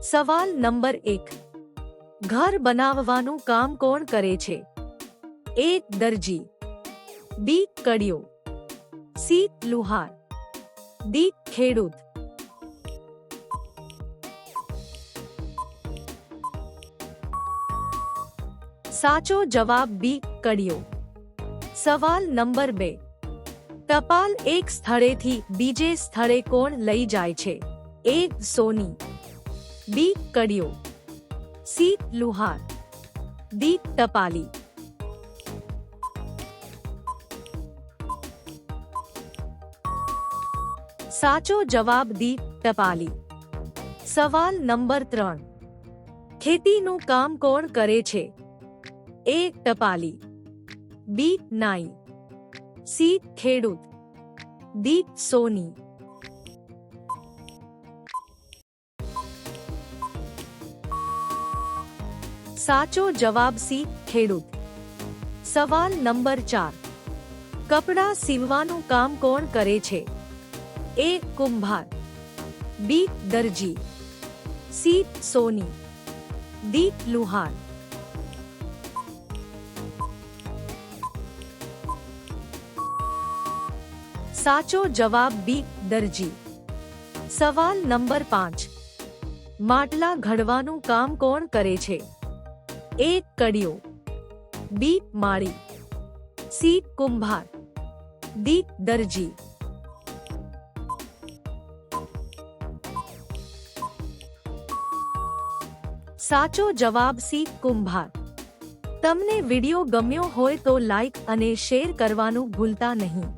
સવાલ નંબર એક ઘર બનાવવાનું કામ કોણ કરે છે એ દરજી બી કડિયો સી લુહાર ડી ખેડૂત સાચો જવાબ બી કડિયો સવાલ નંબર બે ટપાલ એક સ્થળેથી બીજે સ્થળે કોણ લઈ જાય છે એ સોની બી કડિયો સી લુહાર ડી ટપાલી સાચો જવાબ દી ટપાલી સવાલ નંબર ત્રણ ખેતીનું કામ કોણ કરે છે એ ટપાલી બી નાઈ સી ખેડૂત દી સોની સાચો જવાબ સી, ખેડૂત. સવાલ નંબર ચાર. કપડાં સીવવાનું કામ કોણ કરે છે? એ, કુંભાર. બી, દરજી. સી, સોની. ડી, લુહાર. સાચો જવાબ બી, દરજી. સવાલ નંબર પાંચ. માટલા ઘડવાનું કામ કોણ કરે છે? એ કડિયો બી માળી સી કુંભાર ડી દરજી સાચો જવાબ સી કુંભાર તમને વિડિયો ગમ્યો હોય તો લાઈક અને શેર કરવાનું ભૂલતા નહીં